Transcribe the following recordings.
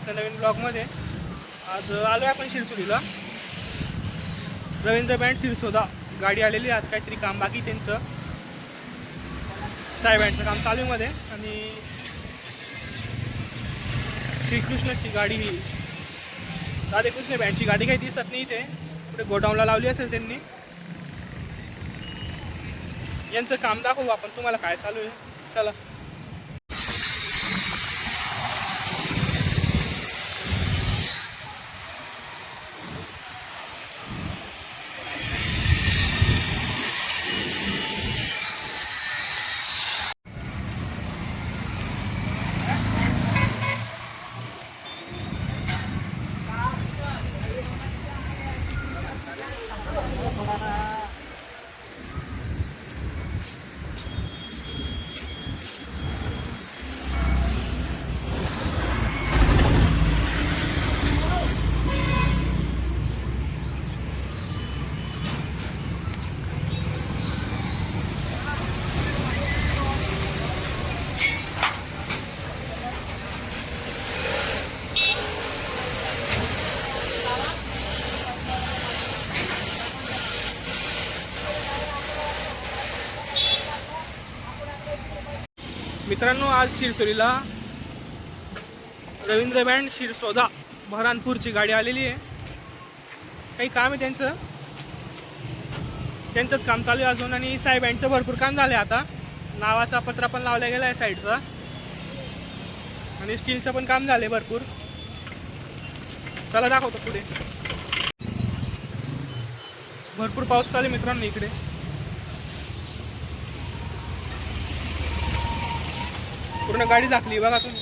आपल्या नवीन ब्लॉगमध्ये. आज आलो आहे आपण शिरसोलीला. रवींद्र बँड शिरसोदा. गाडी आलेली आहे आज काहीतरी काम बाकी त्यांचं. साय बँडचं काम चालू आणि श्रीकृष्णाची गाडी. ही राधेकृष्ण बँडची गाडी काही दिसत नाही इथे. पुढे गोडाऊनला लावली असेल त्यांनी. यांचं काम दाखवू आपण. तुम्हाला काय चालू आहे? चला. मित्रांनो आज शिरसोलीला रवींद्र बँड शिरसोदा बहरानपूरची गाडी आलेली आहे. काही काम आहे त्यांचं? त्यांचंच काम चालू आहे अजून आणि साई बँडचं भरपूर काम झालं आहे आता. नावाचा पत्रा पण लावला गेला आहे साईडचा. आणि स्टीलचं पण काम झालं आहे भरपूर. चला दाखवतो पुढे. भरपूर पाऊस चालू मित्रांनो इकडे. पूर्ण गाडी झाकली बघा तुम्ही.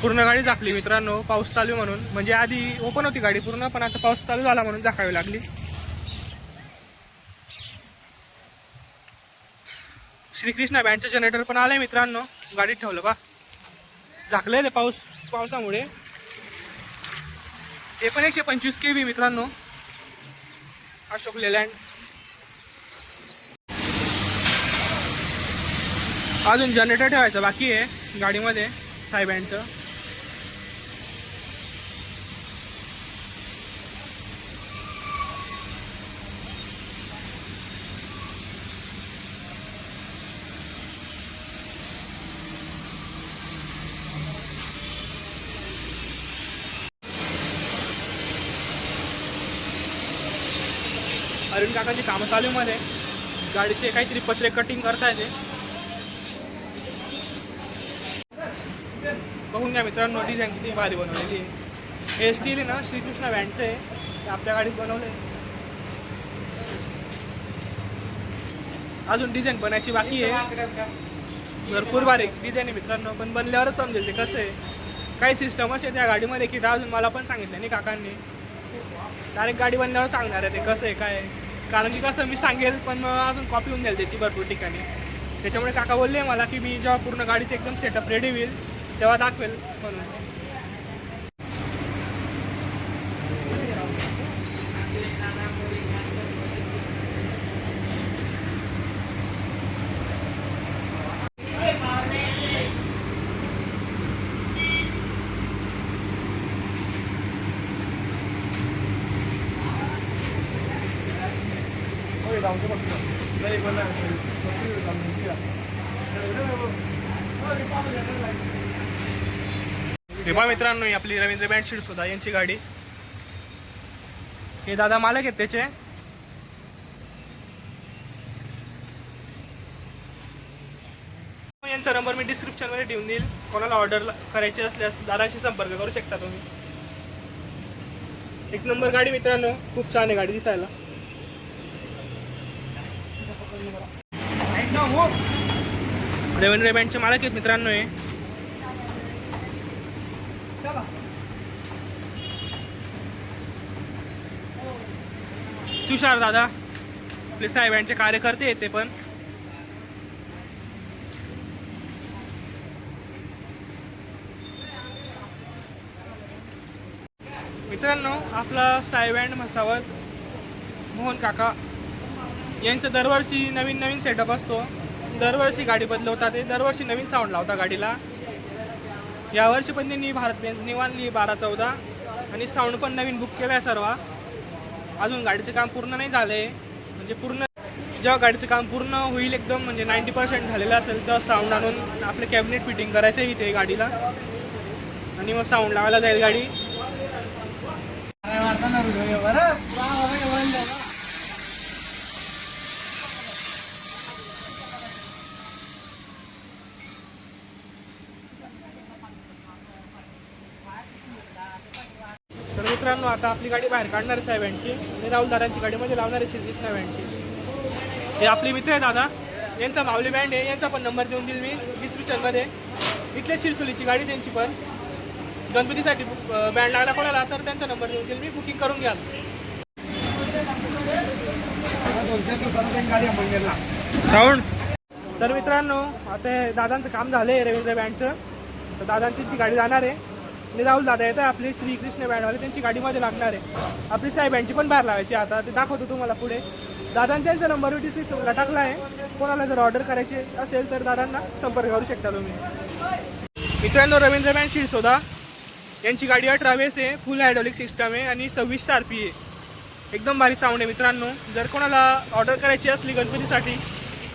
पूर्ण गाडी झाकली मित्रांनो पाऊस चालू आहे म्हणून. म्हणजे आधी ओपन होती गाडी पूर्ण पण आता पाऊस चालू झाला म्हणून झाकावी लागली. श्रीकृष्णा बँडचं जनरेटर पण आलंय मित्रांनो. गाडीत ठेवलं बा झाकलंय ते पाऊस पावसामुळे. ते पण एकशे पंचवीस के बी मित्रांनो. अशोक लेलँड. अजून जनरेटर ठेवायचं बाकी आहे गाडीमध्ये साई बँडचं अरुण काकाची कामं चालू मध्ये. गाडीचे काहीतरी पत्रे कटिंग करता येते बघून घ्या मित्रांनो डिझाईन किती भारी बनवलेली आहे. हे स्टील आहे ना श्रीकृष्ण व्हॅनचं आहे. ते आपल्या गाडीत बनवलं आहे अजून डिझाईन बनायची बाकी आहे. भरपूर बारीक डिझाईन आहे मित्रांनो पण बनल्यावरच समजेल ते कसं आहे. काही सिस्टमच आहे त्या गाडीमध्ये की ते अजून मला पण सांगितलं नाही काकांनी. डायरेक्ट गाडी बनल्यावर सांगणार आहे ते कसं आहे काय कारण की कसं मी सांगेल पण मग अजून कॉपी होऊन जाईल त्याची भरपूर ठिकाणी. त्याच्यामुळे काका बोलले मला की मी जेव्हा पूर्ण गाडीचं एकदम सेटअप रेडी होईल तेव्हा दाखवेल म्हणून हे पहा मित्रांनो ही आपली रवींद्र बँडशीट सुद्धा यांची गाडी. हे दादा मालक आहेत त्याचे. यांचा नंबर मी डिस्क्रिप्शनमध्ये ठेवून देईल. कोणाला ऑर्डर करायची असल्यास दादाशी संपर्क करू शकता तुम्ही. एक नंबर गाडी मित्रांनो खूप छान आहे गाडी दिसायला. रवींद्र बँडचे मालक आहेत मित्रांनो हे. चला. तुषार दादा आपले साहेबांचे कार्यकर्ते येते पण. मित्रांनो आपला सायबँड म्हसावत मोहन काका यांचं दरवर्षी नवीन नवीन सेटअप असतो. दरवर्षी गाडी बदलवतात ते दरवर्षी नवीन साऊंड लावता गाडीला. यावर्षी पण त्यांनी भारत बेन्स निवांली बारा चौदा. आणि साऊंड पण नवीन बुक केलं आहे सर्व. अजून गाडीचं काम पूर्ण नाही झालं आहे म्हणजे पूर्ण जेव्हा गाडीचं काम पूर्ण होईल एकदम म्हणजे नाईंटी पर्सेंट झालेलं असेल तेव्हा साऊंड आणून आपलं कॅबिनेट फिटिंग करायचं आहे इथे गाडीला. आणि मग साऊंड लावायला जाईल गाडी तर मित्रांनो आता आपली गाडी बाहेर काढणार आहे साहेबांची आणि राहुल दादांची गाडीमध्ये म्हणजे लावणार आहे श्रीकृष्णा बँडची हे आपले मित्र आहे दादा. यांचा माऊली बँड आहे. यांचा पण नंबर देऊन देईल मी डिस्क्रिप्शनमध्ये. इथल्या शिरसोलीची गाडी त्यांची पण. गणपतीसाठी बँड लागला कोणाला तर त्यांचा नंबर देऊन देईल मी. बुकिंग करून घ्याल साऊंड तर मित्रांनो आता हे दादांचं काम झालं आहे रवींद्र बँडचं. तर दादांची गाडी जाणार आहे. आणि राहुल दादा येतं आपले श्रीकृष्ण बँडवाले त्यांची गाडीमध्ये लागणार आहे. आपली साहेबांची पण बाहेर लावायची आता ते दाखवतो तुम्हाला पुढे. दादांनी त्यांचा नंबर डिस्क्रिप्शनला टाकला आहे. कोणाला जर ऑर्डर करायची असेल तर दादांना संपर्क करू शकता तुम्ही. मित्रांनो रवींद्र बँड शिरसोदा यांची गाडी अठरा वेस आहे फुल हायड्रॉलिक सिस्टम आहे आणि सव्वीस आर पी आहे. एकदम भारी साऊंड आहे मित्रांनो. जर कोणाला ऑर्डर करायची असली गणपतीसाठी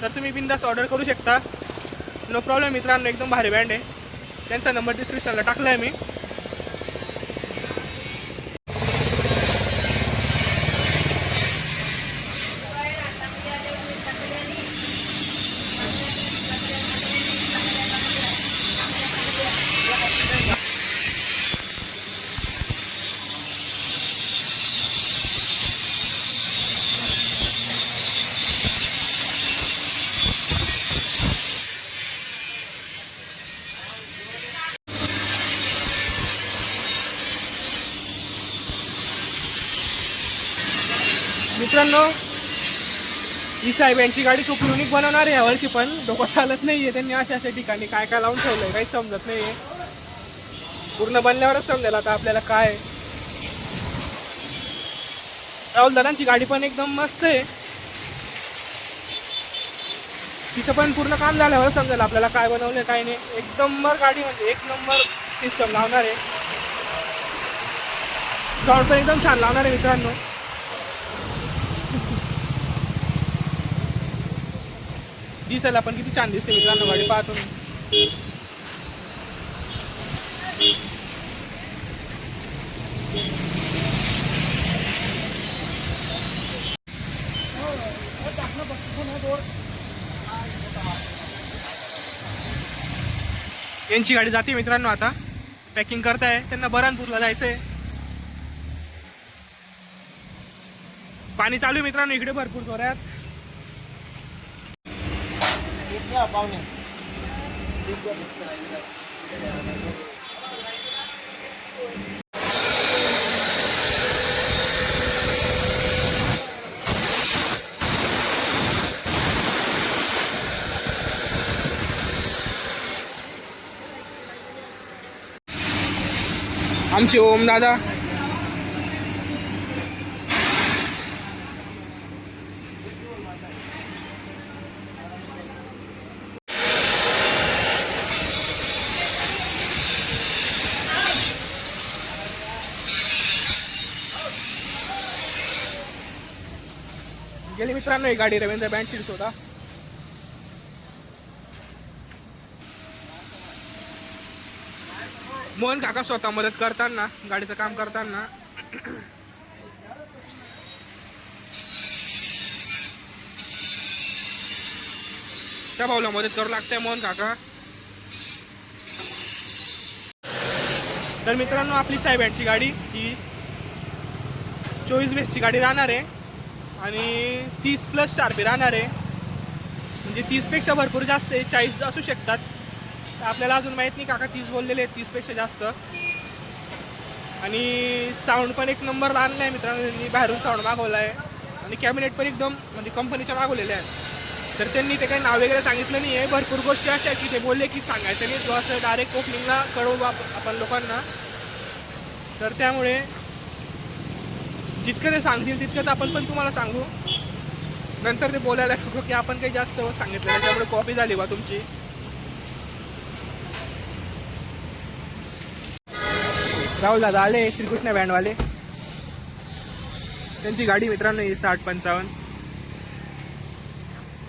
तर तुम्ही बिंदास ऑर्डर करू शकता. नो प्रॉब्लेम मित्रांनो एकदम भारी बँड आहे. त्यांचा नंबर डिस्क्रिप्शनला टाकला आहे मी मित्रांनो ही साहेब यांची गाडी खूप युनिक बनवणार आहे यावरची पण डोकं चालत नाही आहे त्यांनी अशा अशा ठिकाणी काय काय लावून ठेवलं आहे काही समजत नाही आहे पूर्ण बनल्यावरच समजेल आता आपल्याला काय. राहुल दादांची गाडी पण एकदम मस्त आहे. तिचं पण पूर्ण काम झाल्यावर समजेल आपल्याला काय बनवलं काय नाही. एकदम नंबर गाडी म्हणजे एक नंबर सिस्टम लावणार आहे. साऊंड पण एकदम छान लावणार आहे मित्रांनो. दिसायला पण किती छान दिसते मित्रांनो गाडी पाहतो यांची गाडी जाते मित्रांनो आता. पॅकिंग करताय त्यांना बरणपूरला जायचंय. पाणी चालू आहे मित्रांनो इकडे भरपूर जोरात पाहुणे आमचे ओम दादा गेली मित्रांनो ही गाडी रवींद्र बँड होता मोहन काका स्वतः मदत करताना गाडीचं काम करताना. त्या भाऊला मदत करू लागते मोहन काका. तर मित्रांनो आपली साहेबांची गाडी ही चोवीस बेसची गाडी जाणार आहे. आणि तीस प्लस चार राहणार आहे. म्हणजे तीसपेक्षा भरपूर जास्त आहे. चाळीस असू शकतात. तर आपल्याला अजून माहीत नाही काका तीस बोललेले आहेत तीसपेक्षा जास्त. आणि साऊंड पण एक नंबर आणला आहे मित्रांनो. त्यांनी बाहेरून साऊंड मागवला आहे आणि कॅबिनेट पण एकदम म्हणजे कंपनीच्या मागवलेल्या आहेत. तर त्यांनी ते काही नाव वगैरे सांगितलं नाही आहे भरपूर गोष्टी अशा आहेत की ते बोलले की सांगायचं नाही. जो असं डायरेक्ट ओपनिंगला कळवू आपण लोकांना. तर त्यामुळे जितकं ते सांगतील तितकंच आपण पण तुम्हाला सांगू. नंतर ते बोलायला नको की आपण काही जास्त सांगितलं त्याच्यामुळे कॉपी झाली बा तुमची. राहुल दादा आले श्रीकृष्ण बँडवाले त्यांची गाडी मित्रांनो ही साठ पंचावन्न.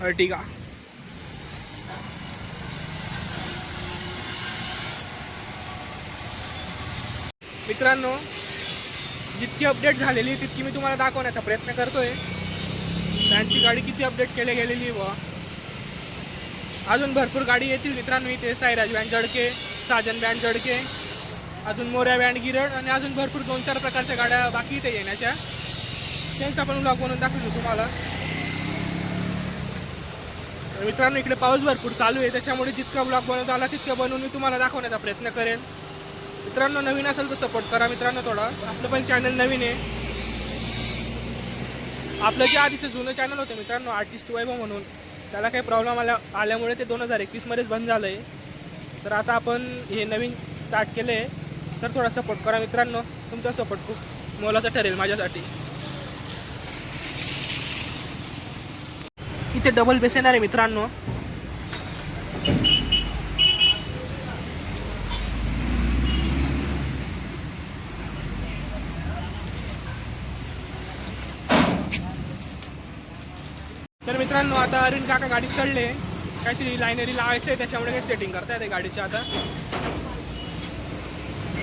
अर्टिगा. मित्रांनो जितकी अपडेट झालेली आहे तितकी मी तुम्हाला दाखवण्याचा प्रयत्न करतोय. त्यांची गाडी किती अपडेट केली गेलेली आहे बुवा अजून भरपूर गाडी येतील मित्रांनो इथे साईराज बँड जडके साजन बँड जडके अजून मोऱ्या बँड गिरड आणि अजून भरपूर दोन चार प्रकारच्या गाड्या बाकी इथे येण्याच्या. त्यांचा पण ब्लॉग बनवून दाखवतो तुम्हाला. मित्रांनो इकडे पाऊस भरपूर चालू आहे त्याच्यामुळे जितका ब्लॉग बनवता आला तितका बनवून मी तुम्हाला दाखवण्याचा प्रयत्न करेन. मित्रांनो नवीन असेल तर सपोर्ट करा मित्रांनो थोडा. आपलं पण चॅनल नवीन आहे. आपलं जे आधीचं जुनं चॅनल होतं मित्रांनो आर्टिस्ट वैभव म्हणून त्याला काही प्रॉब्लेम आल्या आल्यामुळे ते दोन हजार एकवीसमध्येच बंद झालं आहे तर आता आपण हे नवीन स्टार्ट केलं आहे तर थोडा सपोर्ट करा मित्रांनो. तुमचा सपोर्ट खूप मोलाचा ठरेल माझ्यासाठी. इथे डबल बेस येणार आहे मित्रांनो तर मित्रांनो आता अरविंद काका गाडीत चढले. काहीतरी लायनरी लावायचं आहे त्याच्यामुळे काही सेटिंग करता येते गाडीच्या आता.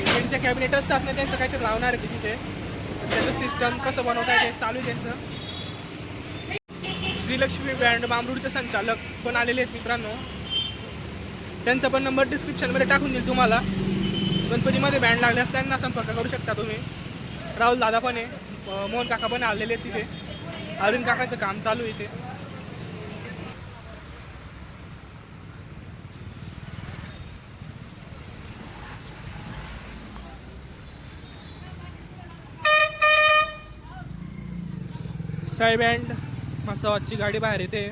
त्यांच्या कॅबिनेट असतात ना त्यांचं काहीतरी लावणार आहे तिथे. त्याचं सिस्टम कसं बनवता येते चालू आहे त्यांचं. श्रीलक्ष्मी बँड बांबरूडचे संचालक पण आलेले आहेत मित्रांनो. त्यांचा पण नंबर डिस्क्रिप्शनमध्ये टाकून देईल तुम्हाला. गणपतीमध्ये बँड लागल्यास त्यांना संपर्क करू शकता तुम्ही. राहुल दादा पण आहे. मोहन काका पण आलेले आहेत तिथे. अरुण काकाचं काम चालू आहे इथे. साई बँड मसावाची गाडी बाहेर येते.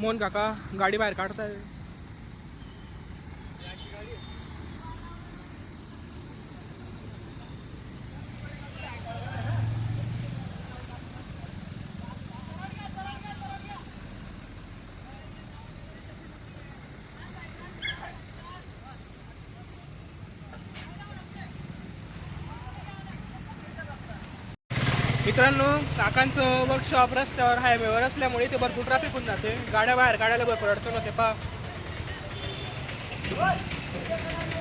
मोहन काका गाडी बाहेर काढताय. मित्रांनो काकांचं वर्कशॉप रस्त्यावर हायवेवर असल्यामुळे ते भरपूर ट्रॅफिक होऊन जाते. गाड्या बाहेर काढायला भरपूर अडचण होते पा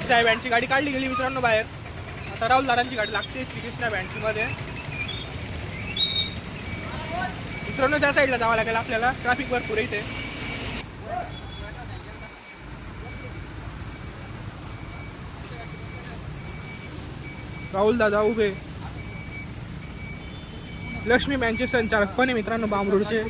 साहेब बँडची गाडी काढली गेली मित्रांनो बाहेर. आता राहुल दादांची गाडी लागते श्रीकृष्णा बँडची मध्ये मित्रांनो त्या साईडला जावं लागेल आपल्याला. ट्रॅफिक भरपूर इथे. राहुल दादा उभे. लक्ष्मी बँकचे संचालक. पण आहे मित्रांनो बांबरूडचे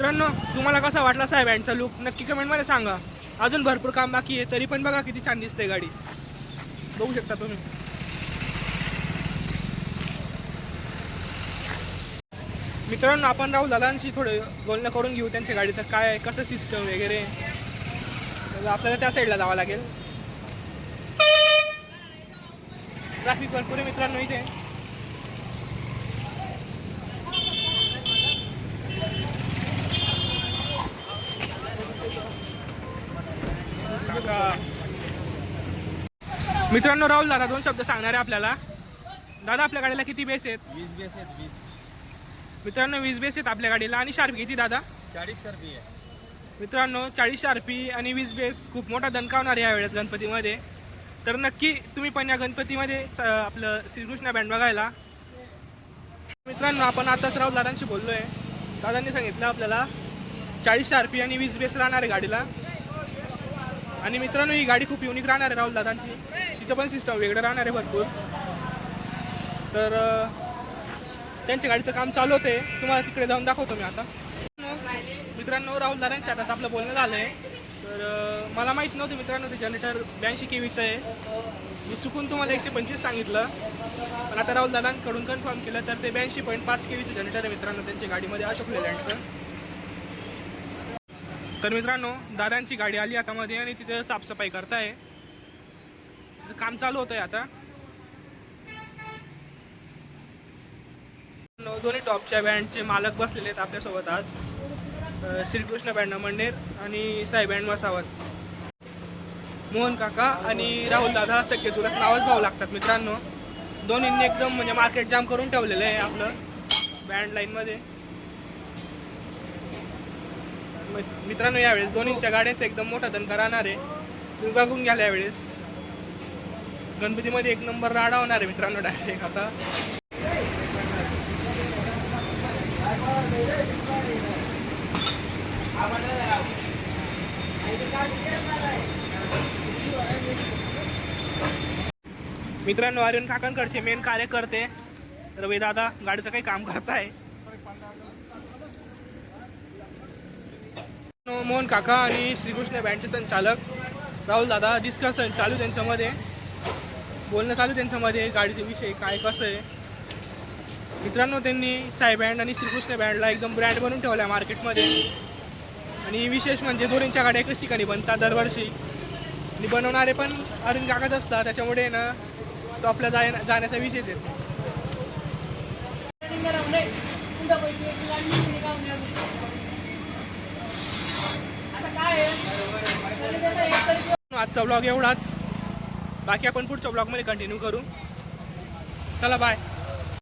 मित्रांनो तुम्हाला कसा वाटला साहेब बँडचा लुक नक्की कमेंटमध्ये सांगा. अजून भरपूर काम बाकी आहे तरी पण बघा किती छान दिसते गाडी. बघू शकता तुम्ही. मित्रांनो आपण राहुल दादांशी थोडं बोलणं करून घेऊ त्यांच्या गाडीचं. काय आहे, कसं सिस्टम वगैरे? आपल्याला त्या साईडला जावं लागेल. ट्रॅफिक भरपूर आहे मित्रांनो इथे. का- मित्रांनो राहुल दादा दोन शब्द सांगणार आहे आपल्याला. दादा आपल्या गाडीला किती बेस आहेत? वीस बेस आहेत वीस. मित्रांनो वीस बेस आहेत आपल्या गाडीला आणि शार्प किती दादा. चाळीस सरपी आहे. मित्रांनो चाळीस शार्पी आणि वीस बेस खूप मोठा दणकावणार आहे यावेळेस गणपतीमध्ये. तर नक्की तुम्ही पण या गणपतीमध्ये आपलं श्रीकृष्ण बँड बघायला. मित्रांनो आपण आताच राहुल दादांशी बोललो आहे दादांनी सांगितलं आपल्याला चाळीस शार्पी आणि वीस बेस राहणार आहे गाडीला. आणि मित्रांनो ही गाडी खूप युनिक राहणार आहे राहुल दादांची. तिचं पण सिस्टम वेगळं राहणार आहे भरपूर. तर त्यांच्या गाडीचं काम चालू होते. तुम्हाला तिकडे जाऊन दाखवतो मी आता. मित्रांनो राहुल दारांच्या आता आपलं बोलणं झालं आहे तर मला माहीत नव्हतं मित्रांनो ते जनरेटर ब्याऐंशी के आहे. मी चुकून तुम्हाला एकशे पंचवीस सांगितलं. पण आता राहुल दादांकडून कन्फर्म केलं तर ते ब्याऐंशी पॉईंट पाच के व्हीचं जनरेटर आहे मित्रांनो त्यांच्या गाडीमध्ये अशोक लेलँडचं. तर मित्रांनो दादांची गाडी आली आता मध्ये आणि तिचं साफसफाई करताय. तिचं काम चालू होतं आहे आता. दोन्ही टॉपच्या बँडचे मालक बसलेले आहेत आपल्यासोबत आज. श्रीकृष्ण बँड मंडेर आणि साई बँड मसावत मोहन काका आणि राहुल दादा सख्य चुलत नावच भाऊ लागतात मित्रांनो. दोन्हींनी एकदम म्हणजे मार्केट जाम करून ठेवलेलं आहे आपलं बँड लाईनमध्ये मित्रांनो यावेळेस दोन्हींच्या गाड्यांचा एकदम मोठा दणका राहणार आहे. तुम्ही बघून घ्याल यावेळेस. गणपतीमध्ये एक नंबर राडा होणार आहे मित्रांनो डायरेक्ट आता. मित्रांनो अरुण काकांकडचे मेन कार्यकर्ते रवी दादा गाडीचं काही काम करताय. मोहन काका आणि श्रीकृष्ण बँडचे संचालक राहुल दादा डिस्कशन चालू त्यांच्यामध्ये बोलणं चालू त्यांच्यामध्ये गाडीचे विषय काय कसं आहे. मित्रांनो त्यांनी साई बँड आणि श्रीकृष्ण बँडला एकदम ब्रँड बनवून ठेवला आहे मार्केटमध्ये आणि विशेष म्हणजे दोन्हींच्या गाड्या एकच ठिकाणी बनतात दरवर्षी. आणि बनवणारे पण अरुण काकाच असतात त्याच्यामुळे ना तो आपल्या जाय जाण्याचा विशेष येतो आजचा ब्लॉग एवढाच. बाकी आपण पुढच्या ब्लॉगमध्ये कंटिन्यू करू. चला बाय